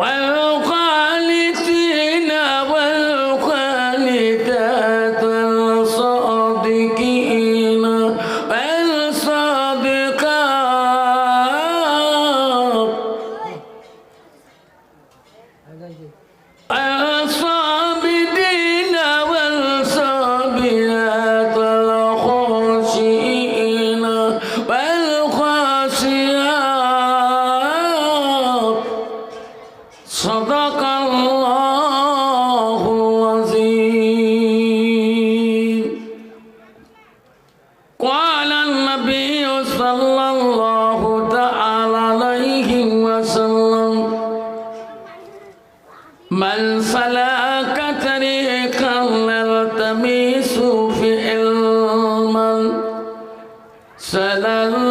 Well, يلتمس في علما سلله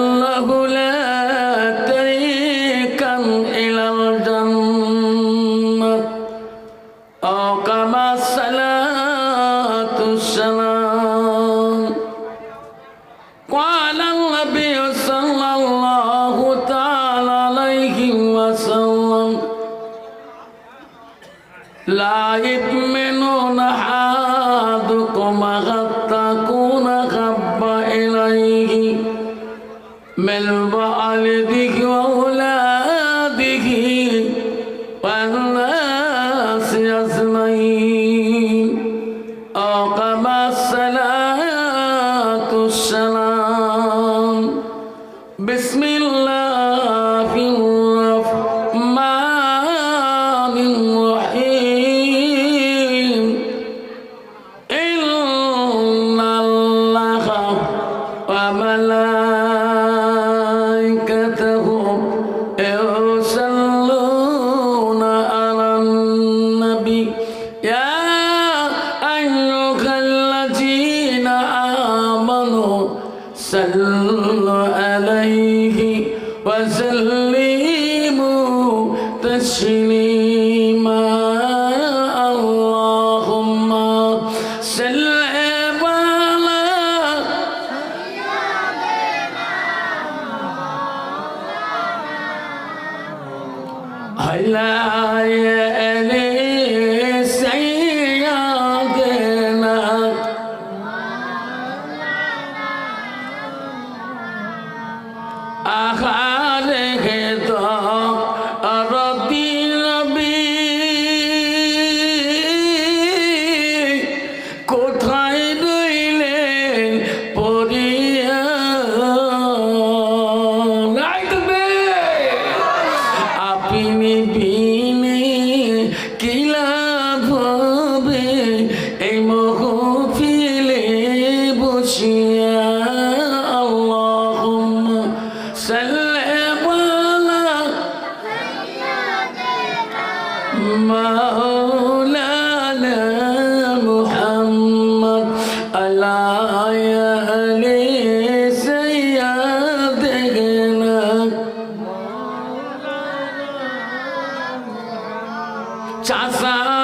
Ah,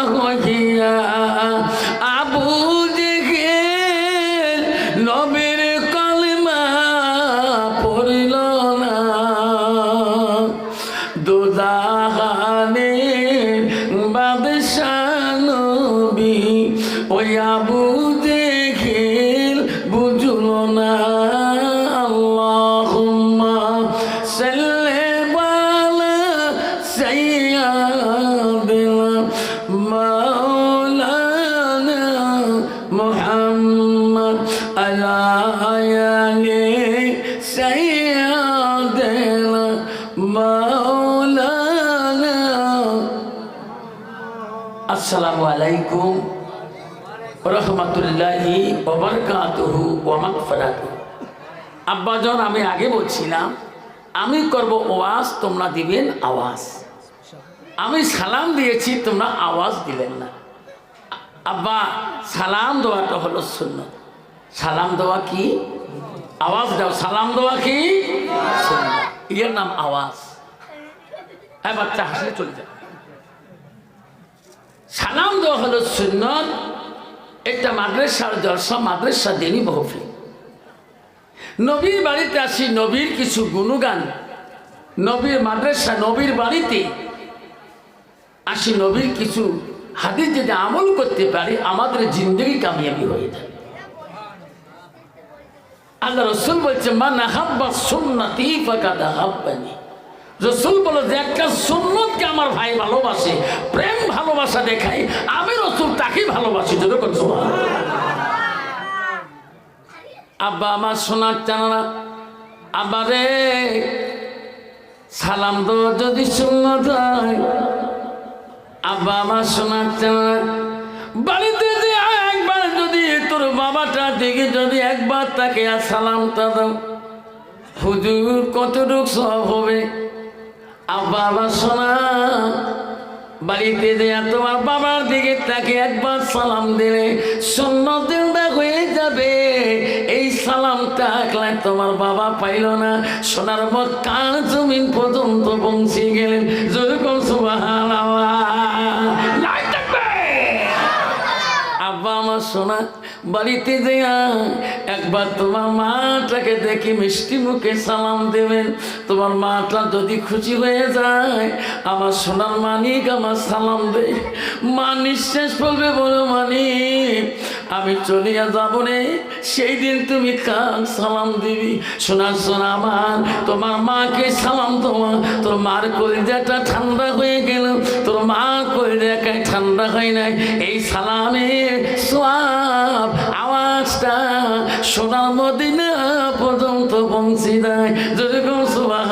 好紧呀 আলাইকুম রহমতুল্লাহি ওবরকাতুহু ওয়া মাগফিরাতুহু। আব্বাজন আমি আগে বলছিলাম আমি করব ওয়াজ, তোমরা দিবেন আওয়াজ। আমি সালাম দিয়েছি, তোমরা আওয়াজ দিলেন না। আব্বা, সালাম দেওয়াটা হলো শূন্য সালাম দেওয়া কি? আওয়াজ দাও, সালাম দেওয়া কি? সুন্নাত। এর নাম আওয়াজ। হ্যাঁ বাচ্চা, হাসলে চলে যাবে। সালাম দেওয়া হলো সুন্নত এটা মাদ্রাসার জলসা মাদ্রাসা দিনই মহফিল। নবীর বাড়িতে আসি, নবীর কিছু গুণগান। নবীর মাদ্রাসা, নবীর বাড়িতে আসি, নবীর কিছু হাদিস যদি আমল করতে পারি, আমাদের জিন্দগি কামিয়াবি হয়ে যাবে। আল্লাহ রসুল বলছে মা না নাহাব্বা সুন্নতি ফাকাদ হাব্বানি রসুল বলে যে, একটা সুন্নতকে আমার ভাই ভালোবাসে, প্রেম ভালোবাসা দেখাই আমি রসুল তাকেই ভালোবাসি। যদি আব্বা, আমার সোনার চানা আব্বা রে, সালাম দো যদি সুন্নত হয় আব্বা, আমার সোনার চানা বাড়িতে যে একবার যদি তোর বাবাটা দিকে যদি একবার তাকে আর সালামটা দাও, হুজুর কতটুক সব হবে? আব্বা সোনা বাড়িতে যে তোমার বাবার দিকে তাকে একবার সালাম দিলে সন্ন্যতেরটা হয়ে যাবে। এই সালামটা একলা তোমার বাবা পাইল না। সোনার কান জমিন পর্যন্ত পৌঁছে গেলেন। যেরকম সুবাহ আব্বা আমার সোনা বাড়িতে দেয়া একবার তোমার মাটাকে দেখি মিষ্টি মুখে সালাম দেবেন। তোমার মাটা যদি খুশি হয়ে যায়, আমার সোনার মানিক আমার সালাম দেয়। মা নিঃশ্বাস পড়বে বলো মানিক আমি চলিয়া যাব রে সেই দিন তুমি কার সালাম দিবি? সোনার সোনা আমার তোমার মাকে সালাম তোমার তোর মার কলিজাটা ঠান্ডা হয়ে গেল। তোর মা কলিজাটাই ঠান্ডা হয় নাই। এই সালামের সোয়াব আওয়াজটা সোনার মদিনা পর্যন্ত পৌঁছে দেয়। যদি কোন সুবাহ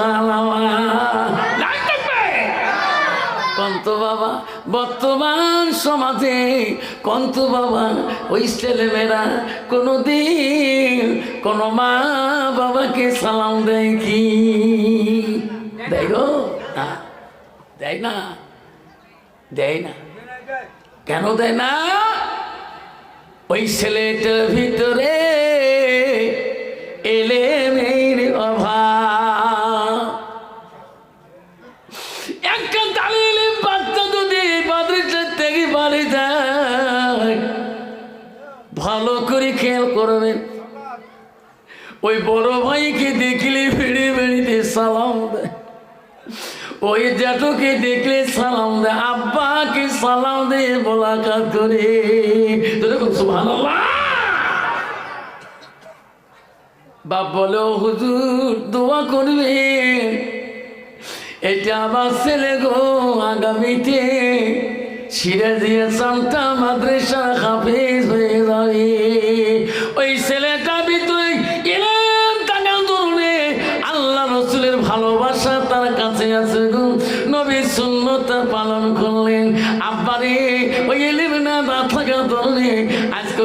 কন্ত বাবা বর্তমান সমাজে কন্ত বাবা, ওই ছেলেমেয়েরা কোনো দিন কোনো মা বাবাকে সালাম দেয় কি? দেয় গো? না। দেয় না। দেয় না। কেন দেয় না? ওই ছেলেটার ভিতরে এলে করবেন? ওই বড় ভাইকে দেখলে ফিরে বেড়িতে সালাম ওই জ্যাঠুকে দেখলে সালাম দেয়। আব্বাকে সালাম দিয়ে মোলাকাত করে। বাপ বলে, "ও হুজুর, দোয়া করবে। এটা আমার ছেলে গো, আগামীতে সিরাজিয়া সান্তা মাদ্রাসা হাফেজ হয়ে যাবে। না থাকা ধরনে আজকে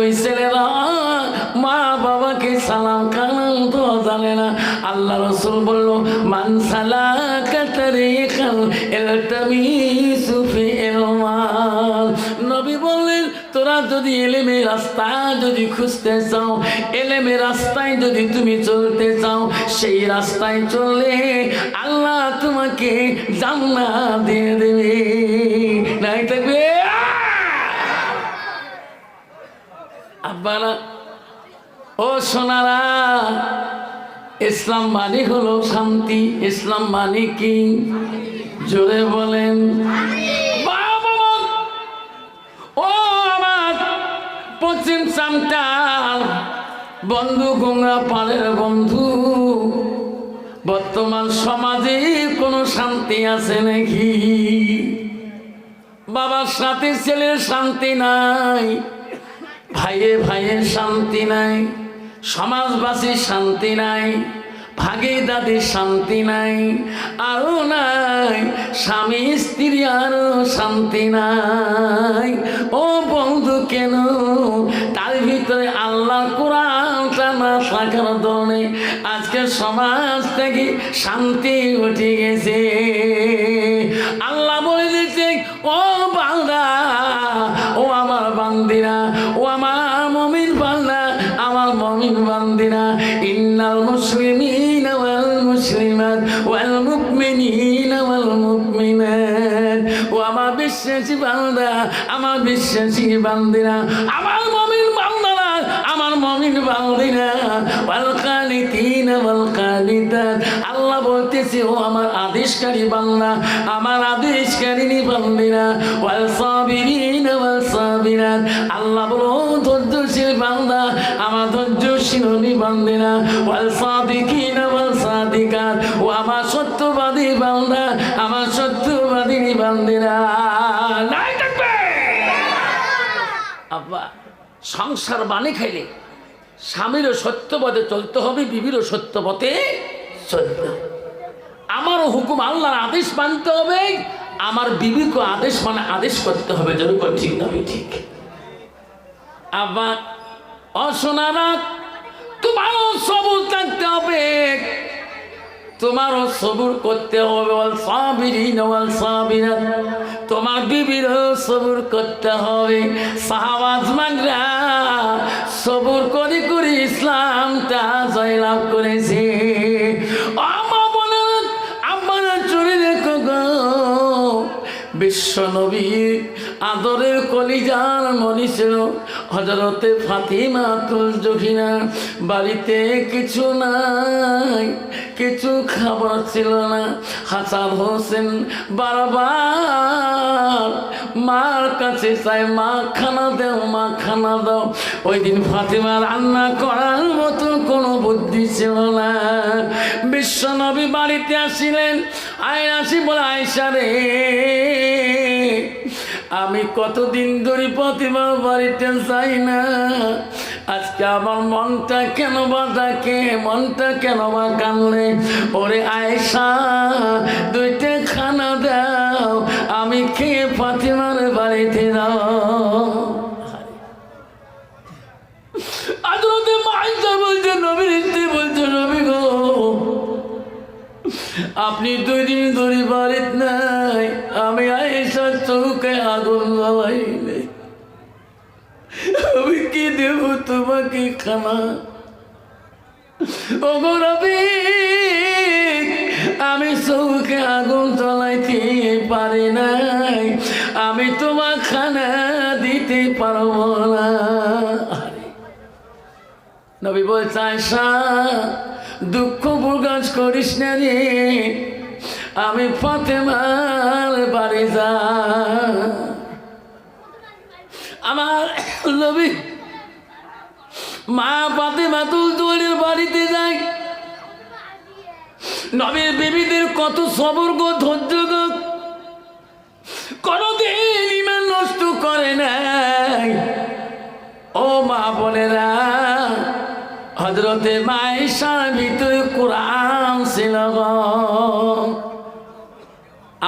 মা? বাবাকে সালাম কালাম তো জানে না। আল্লাহ রসুল বলল, মান সালা কাতারে খাল সুফি এলমাল। নবী বললেন, তোরা যদি এলেমে রাস্তা যদি খুঁজতে চাও, এলেমে রাস্তায় যদি তুমি চলতে চাও, সেই রাস্তায় চললে আল্লাহ তোমাকে জান্না দিয়ে দেবে। নাই থাকবে? আব্বারা ও সোনারা, ইসলাম মানে হলো শান্তি, ইসলাম মানে কি? জোরে বলেন। পশ্চিম সামটাল বন্ধু, গঙ্গা পাড়ের বন্ধু। বর্তমান সমাজে কোনো শান্তি আছে নাকি? বাবার সাথে ছেলের শান্তি নাই। ভাইয়ে ভাইয়ে শান্তি নাই, সমাজবাসী শান্তি নাই, ভাগে দাদির শান্তি নাই, আরও নাই, স্বামী স্ত্রী আরও শান্তি নাই। ও বন্ধু, কেন তার ভিতরে আল্লাহ কোরআনটা না আজকে সমাজ থেকে শান্তি উঠে গেছে। আল্লাহ বলে দিচ্ছে ও বান্দা, ও আমার বান্দিরা আমার বিশ্বাসী বান্দা আমার বিশ্বাসী বান্দিরা, আমার আমার বান্দিরা। আল্লাহ বলতেছে, ও আমার আদেশকারী বান্দা, আমার আদেশকারিনী বান্দিরা। ওয়াল সাবিরিন, ওয়াল সাবিরাত। আল্লাহ বলো ধৈর্যশীল বান্দা, আমার ধৈর্যশীলী বান্দিরা। ওয়াল সংসার বানে খাইলে? স্বামীরও সত্যপথে চলতে হবে, বিবিরও সত্যপথে চলতে হবে। আমারও হুকুম আল্লাহর আদেশ মানতে হবে, আমার বিবিকে আদেশ মানে আদেশ করতে হবে যেরকম ঠিক নবী ঠিক। আবার অসোনারা তোমারও সবুজ থাকতে হবে। তোমারও সবুর করতে হবে তোমার বিবিরও সবুর করতে হবে। সাহাবাজ মাগরা সবুর করে করে ইসলামটা জয়লাভ করেছে। বিশ্ব নবীর আদরের কলিজার মনি ছিল হজরতে ফাতিমা তুল জখিনা বাড়িতে কিছু নাই, কিছু খাবার ছিল না। হাসান হোসেন বারবার মার কাছে চাই মা খানা দেও মা খানা দাও। ওই দিন ফাতিমা রান্না করার মতো কোনো বুদ্ধি ছিল না। বিশ্বনবী বাড়িতে আসিলেন, আয় আসি বলে আয়সা রে আমি কতদিন ধরে প্রতিমার বাড়িতে চাই না। আজকে আমার মনটা কেন বা ডাকে, মনটা কেন বা কানলে ওরে আয়সা দুইটা খানা দাও। আমি খেয়ে ফাতিমার আপনি দুই দিন ধরে বাড়িত নাই। আমি আয়েশার চৌকে আগুন জ্বালাইলে আমি কি দেব তোমাকে খানা ওগো আমি চৌকে আগুন জ্বালাইতে পারি নাই। আমি তোমার খানা দিতে পারব না। নবী বলছে আয়সা দুঃখ প্রকাশ করিস না রে। আমি ফাতেমার বাড়ি যা। আমার নবী মা ফাতেমা তুলতুলের বাড়িতে যায়। নবীর বেবিদের কত সবর গো, ধৈর্য গো। কোনদিন ইমান নষ্ট করে নাই। ও মা বোনেরা হজরতে মাইশার ভিতরে কোরআন ছিল।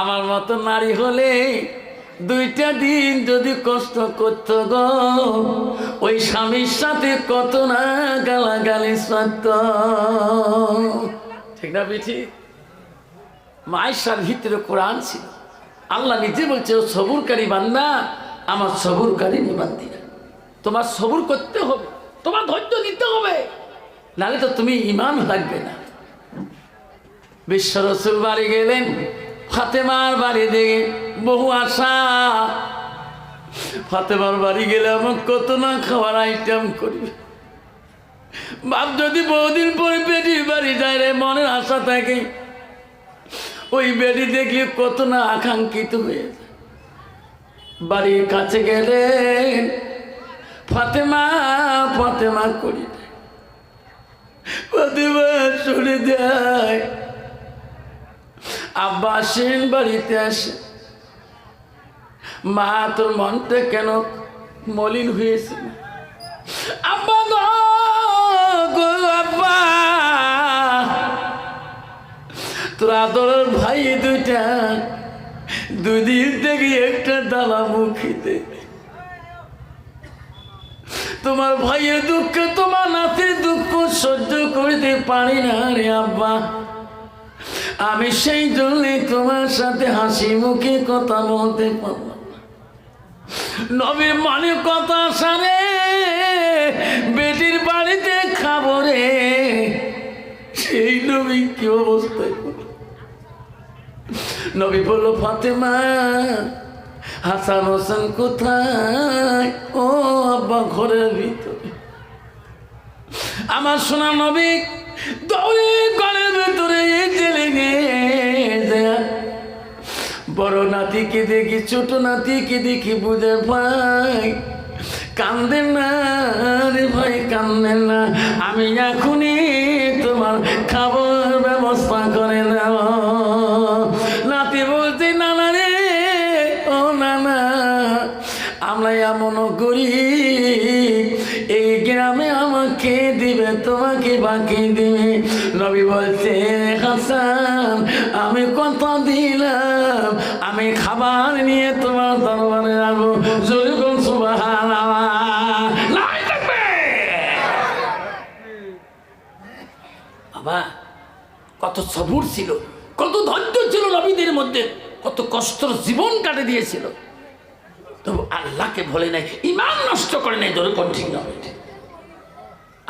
আমার মতো নারী হলে দুইটা দিন যদি কষ্ট করত গো। ওই স্বামীর সাথে কত না গালাগালি সত্য ঠিক না বেঠি মাইশার ভিতরে কোরআন ছিল। আল্লাহ নিজে বলছে, ও সবুরকারী বান্দা, আমার সবুরকারী নিবান্দিরা তোমার সবুর করতে হবে, তোমার ধৈর্য দিতে হবে। নাহলে তো তুমি ইমান লাগবে না। বিশ্ব রসুল বাড়ি গেলেন, ফাতেমার বাড়ি দেখে বহু আশা। ফাতেমার বাড়ি গেলে আমার কত না খাওয়ার আইটেম করবে। বাপ যদি বহুদিন পরে বেটির বাড়ি যায় রে, মনের আশা থাকে। ওই বেটি দেখলে কত না আকাঙ্ক্ষিত হয়ে বাড়ির কাছে গেলেন ফাতেমা ফাতেমা করি দেয়। শুনে যায়। আব্বা আসেন বাড়িতে আসে। মা তোর মনটা কেন মলিন হয়েছে? আব্বা আব্বা। তোর আদরের ভাই দুইটা, দুদিন থেকে একটা দালা মুখিতে। তোমার ভাইয়ের দুঃখ তোমার নাতির পারি না রে আব্বা আমি সেই জন্যে তোমার সাথে হাসি মুখে কথা বলতে পারলাম না। নবীর মানে কথা সারে, বেটির বাড়িতে খাব রে সেই নবী কি অবস্থায়? নবী বলল, ফাতেমা, হাসান হোসেন কোথায় ও আব্বা, ঘরের ভিতরে আমার সোনা নবী দৌড়ে ঘরের ভেতরে গিয়ে বড় নাতিকে দেখি, ছোট নাতিকে দেখি বুঝে কান্দেন না রে ভাই কান্দেন না। আমি এখনই তোমার খাবার ব্যবস্থা করে দেব। নাতি বলতে নানা রে, ও নানা, আমরা এমন করি। এই গ্রামে আমাকে দিবে, তোমাকে বাকি দিবে? নবী বলছে, হাসান, আমি কত দিলাম, আমি খাবার নিয়ে তোমার দরবারে যাব। বাবা, কত সবুর ছিল, কত ধৈর্য ছিল নবীদের মধ্যে, কত কষ্টর জীবন কাটে দিয়েছিল। তবু আল্লাহকে ভোলে নাই ইমান নষ্ট করে নাই ধরে কোন ঠিক না বেটে।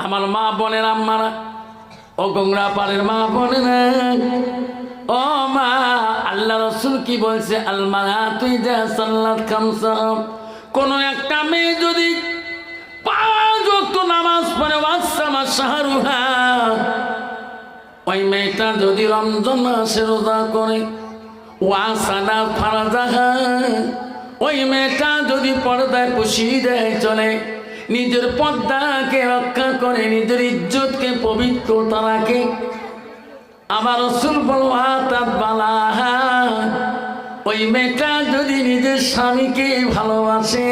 আমার মা বোনের আম্মারা, ও গঙ্গরা পাড়ের মা বোনেরা। ও মা, আল্লাহ রসুল কি বলছে? আলমারা তুই যা সাল্লাত খামসাম কোন একটা মেয়ে যদি পাঁচ ওয়াক্ত নামাজ পড়ে ওয়াসামা শাহরুহা, ওই মেয়েটা যদি রমজান মাসে রোজা করে, ওয়াসানা ফারাজাহা, ওই মেয়েটা যদি পর্দায় পুষিয়ে দেয়, চলে নিজের পর্দাকে রক্ষা করে, নিজের ইজ্জতকে পবিত্রতা রাখে আমার রসুল বলো ওই মেয়েটা যদি নিজের স্বামীকে ভালোবাসে,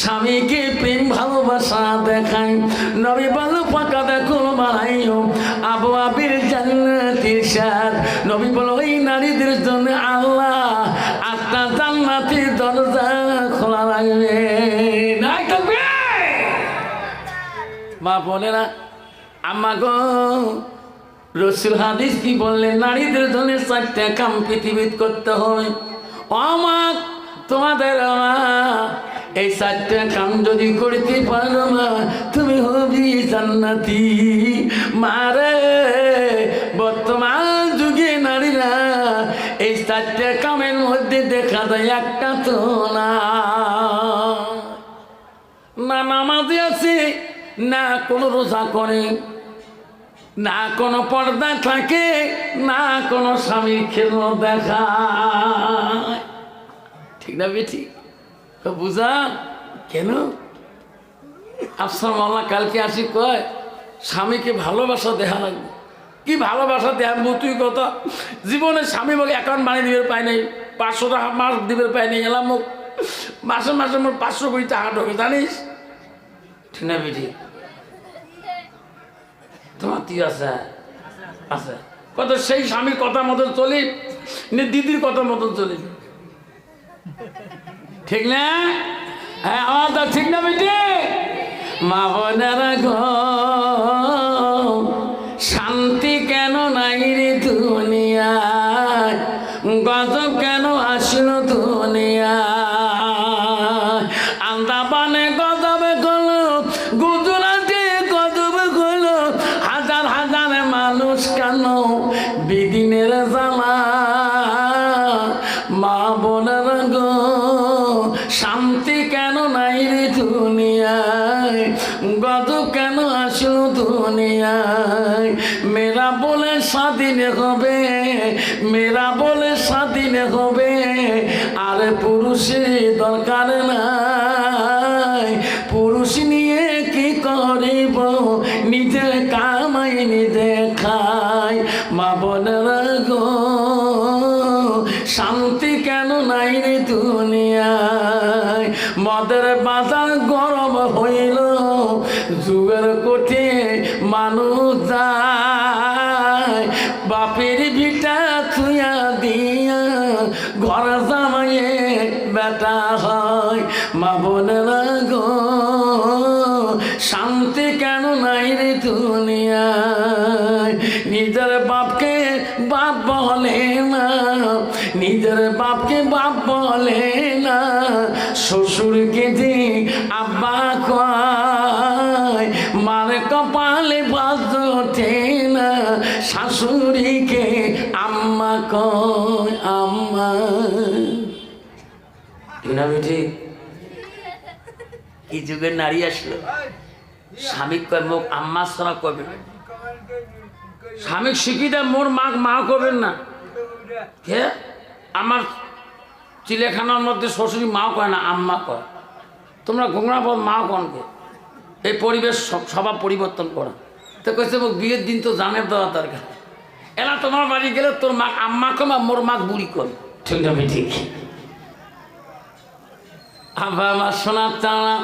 স্বামীকে প্রেম ভালোবাসা দেখায়, নবী বলো, ফাঁকা দেখো, বাড়াইও আবু আবির জান্নাতির সাথ নবী বলো, ওই নারীদের জন্য আল্লাহ বোনেরা আম্মা গো রসুল হাদিস কি বললেন নারীদের জন্য চারটা কাম পৃথিবীত করতে হবে অমাক তোমাদের এই চারটা কাম যদি করতে পারো মা, তুমি হবি জান্নাতি। মারে বর্তমান যুগে নারীরা এই চারটা কামের মধ্যে দেখা যায় একটা তো না। না নামাজে আছে না কোনো রোজা করে, না কোনো পর্দা থাকে, না কোনো স্বামীর খেল দেখা ঠিক না বেঠি? বুঝা? কেন? আফসার মাল্লা কালকে আসি কয়, স্বামীকে ভালোবাসা দেখা লাগবে। কি ভালোবাসা দেহ? তুই কথা জীবনে স্বামী বলে অ্যাকাউন্ট বানিয়ে দিবে পাই নাই, পাঁচশো টাকা মাস দিবে পাই নাই, এলাম মাসে মাসে মোর পাঁচশো কোটি টাকা ঢোকে, জানিস? ঠিক না বেঠি? তোমার কি আছে? আছে। কত সেই স্বামীর কথা মতন চলি দিদির কথা মতন চলি। ঠিক না? হ্যাঁ আমার ঠিক না বেটি। মা বোনেরা গো নিজে কামাই নিজে খাই মা বোনেরা গো শান্তি কেন নাই রে দুনিয়ায়? মদের বাজার গরম হইল, যুগের কোঠে মানুষ যায়। বাপের ভিটা থুয়া দিয়া ঘর জামাইয়ে বেটা হয়। মা বোনেরা বলে না শ্বশুরকে যে আব্বা কয়, মার কপালে বাজ ওঠে না, শাশুড়িকে আম্মা কয়, আম্মা। না ঠিক এই যুগের নারী আসলো? স্বামী কয় মুখ আম্মা ছাড়া কবে? স্বামী শিখি দেয় মোর মা মা করবেন না। কে? আমার চিলেখানার মধ্যে শ্বশুরি মা কয় না, আম্মা কয়। তোমরা ঘোংরা পর মা কনকে এই পরিবেশ সব স্বভাব পরিবর্তন করা। তো মোক বিয়ের দিন তো জানের দেওয়া দরকার। এলা তোমার বাড়ি গেলে তোর মা আম্মা কম আর মোর মা বুড়ি কম। ঠিক না ঠিক। আবার আমার সোনার চানা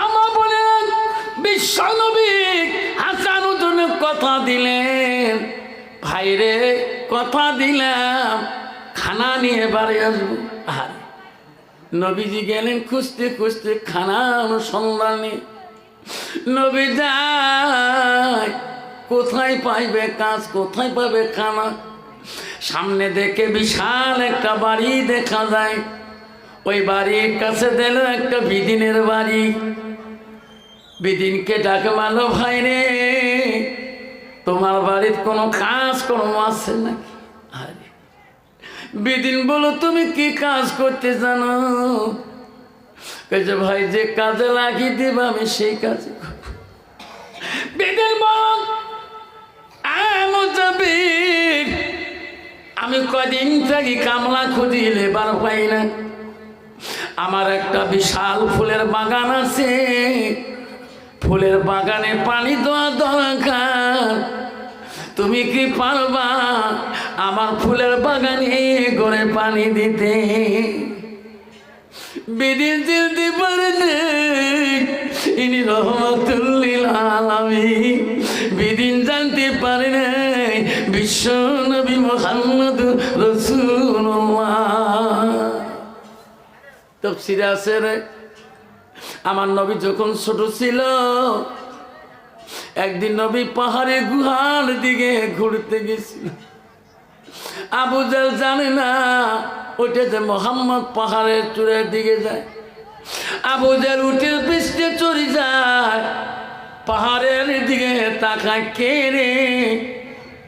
আমার বলে বিশ্বনবী হাসানুদ্দিন কথা দিলেন। ভাইরে কথা দিলাম। খানা নিয়ে বাড়ি আসব। আর নবীজি গেলেন খুঁজতে খুঁজতে খানা অনুসন্ধানে নবী যায়, কোথায় পাইবে কাজ, কোথায় পাবে খানা? সামনে দেখে বিশাল একটা বাড়ি দেখা যায়। ওই বাড়ির কাছে দিল একটা বিদিনের বাড়ি। বিদিনকে ডাকে মানো ভাই রে, তোমার বাড়ির কোনো কাজ কর্ম আছে নাকি? বিদিন বলো, তুমি কি কাজ করতে জানো? ভাই, যে কাজে লাগিয়ে দিব, আমি সেই কাজে। বিদিন বল, আমি কদিন থাকি কামলা খুঁজি লেবার পাই না। আমার একটা বিশাল ফুলের বাগান আছে। ফুলের বাগানে পানি দেওয়া দরকার। তুমি কি পারবা আমার ফুলের বাগানে করে পানি দিতে? বিদিন দিতে পারে ইনি রহমতুল্লিল আলামী বিদিন জানতে পারে নাই বিশ্ব নবী মোহাম্মদ রসুল্লাহ তফসিরে আছে রে, আমার নবী যখন ছোট ছিল একদিন নবী পাহাড়ে গুহার দিকে ঘুরতে গেছিল। আবু জাল জানে না, ওইটা যে মোহাম্মদ পাহাড়ের চূড়ার দিকে যায়। আবু জাল উঠে পৃষ্ঠে চড়ে যায়, পাহাড়ের দিকে তাকায় কে রে?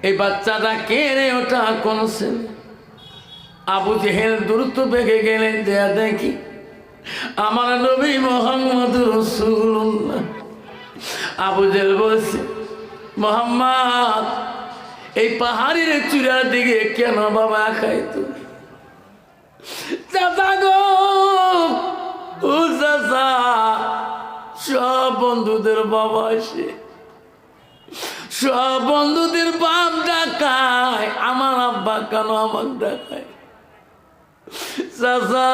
এই বাচ্চাটা কে রে? ওটা কোন ছেলে? আবু জেহেল দ্রুত বেগে গেলেন, দেয়া দেখি, আমার নবী মোহাম্মদ রসুল্লাহ আবু জেল বলছে, মোহাম্মদ, এই পাহাড়ের চূড়ার দিকে কেন বাবা খাই তুমি? চাচা গো সব বন্ধুদের বাবা আসে। সব বন্ধুদের বাপ ডাকায়, আমার আব্বা কেন আমার ডাকায়? চাচা,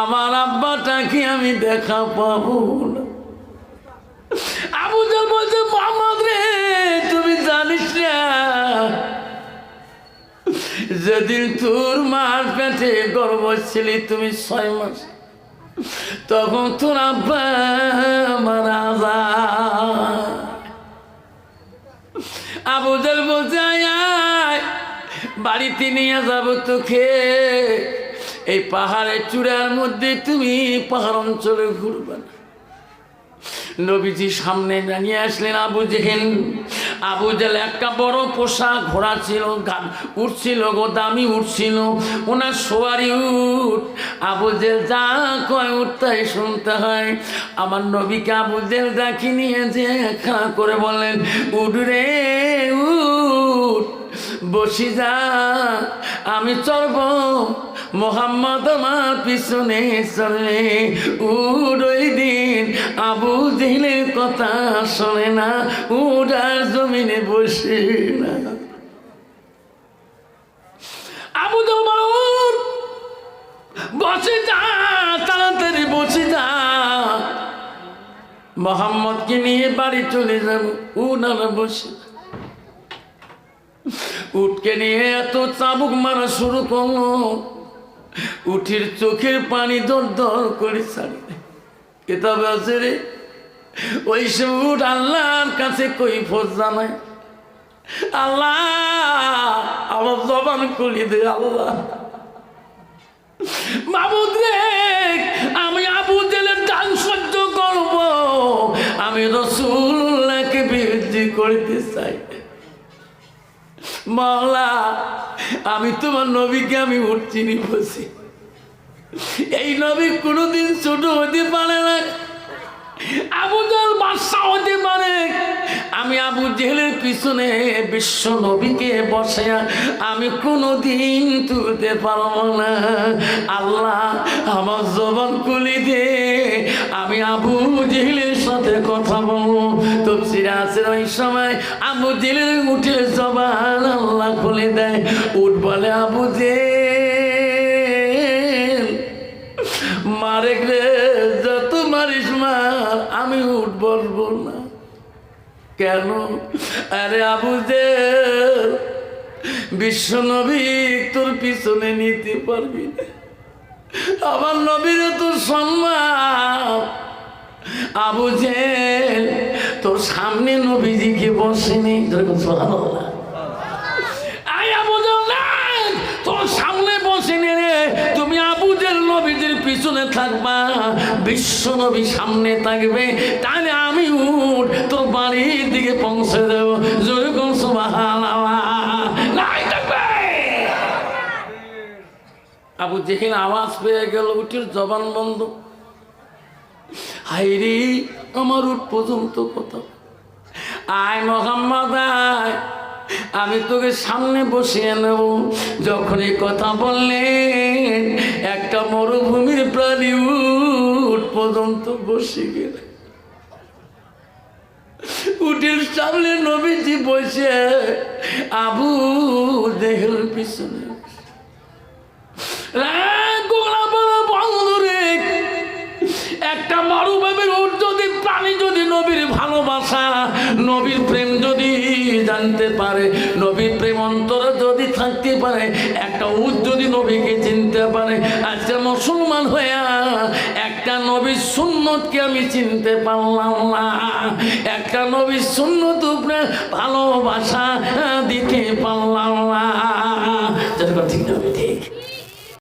আমার আব্বাটাকে আমি দেখা পাবো না। আবু রে, তুমি জানিস না, যেদিন তোর মার পেটে গর্ব ছিলি, তুমি ছয় মাস, তখন তোর আব্বা মারা যায়। আবু জাল বলছে আয়, বাড়িতে নিয়ে যাব তোকে। এই পাহাড়ের চূড়ার মধ্যে তুমি পাহাড় অঞ্চলে ঘুরবে না। নবীজি সামনে দাঁড়িয়ে আসলেন আবু জেহেল। আবু জেল একটা বড় পোশাক, ঘোড়া ছিল উঠছিল গো, দামি উঠছিল। ওনার সোয়ারি উঠ। আবু জেল যা কয় উঠতাই শুনতে হয়। আমার নবীকে আবু জেল ডাকি নিয়ে যে খাড়া করে বলেন উঠ রে, উঠ। বসি যা, আমি চলব মোহাম্মদ আমার পিছনে চলে উড ওই দিন। আবু দিলের কথা শোনে না, উড়ার জমিনে বসে না। আবু তোমার বসে যা, তাড়াতাড়ি বসে যা। মোহাম্মদকে নিয়ে বাড়ি চলে যাব উনারা বসে। উঠকে নিয়ে এত চাবুক মারা শুরু করল। উঠির চোখের পানি দর দর করে ছাড়ি। কিতাবে আছে রে? ওই সব উঠ আল্লাহর কাছে কই ফোজ জানায়। আল্লাহ, আমার জবান দে আল্লাহ। আমি আবু জেলের ডান সহ্য করব। আমি রসুল্লাহকে বিরুদ্ধে করতে চাই। মাওলা আমি তোমার নবীকে আমি উঠছিনি বসি এই নবী কোনোদিন ছোট হতে পারে না। আবু জেল বাদশা হতে পারে। আমি আবু জেলের পিছনে বিশ্ব নবীকে বসে আমি কোনোদিন তুলতে পারব না। আল্লাহ আমার জবান খুলি দে। আমি আবু জেলের সাথে কথা বলব। তফসিরে আছে ওই সময়। আবু জেলের উঠে জবান আল্লাহ খুলে দেয়। উঠ বলে, আবু জেল, মারে রে, যত মারিস মার আমি উঠ বলব না। কেন? আরে আবু যে বিশ্ব নবী তোর পিছনে নিতে পারবি না। আমার নবীর তোর সম্মান আবু জেল তোর সামনে নবীজিকে বসেনি? তুমি পিছনে থাকবা। বিশ্ব নবী সামনে থাকবে। তাহলে আমি উঠ, তোর বাড়ির দিকে পৌঁছে দেব। যেরকম সুবহানাল্লাহ। আবু জেহেল আওয়াজ পেয়ে গেল, উঠির জবান বন্ধ। হাইরে, আমার উঠ পর্যন্ত কথা। আয় মোহাম্মদ, আয়। আমি তোকে সামনে বসিয়ে নেব। যখন এই কথা বললেন একটা মরুভূমির প্রাণী উঠ পর্যন্ত বসে গেল। উটের সামনে নবীজি বসে আবু দেহের পিছনে একটা মরুভূমির উট যদি, প্রাণী যদি নবীর ভালোবাসা, নবীর প্রেম যদি জানতে পারে, নবীর প্রেম অন্তরে যদি থাকতে পারে, একটা উট যদি নবীকে চিনতে পারে, আজকে মুসলমান হইয়া একটা নবীর সুন্নতকে আমি চিনতে পারলাম না। একটা নবীর সুন্নত উপরে ভালোবাসা দিতে পারলাম না। ঠিক না, ঠিক।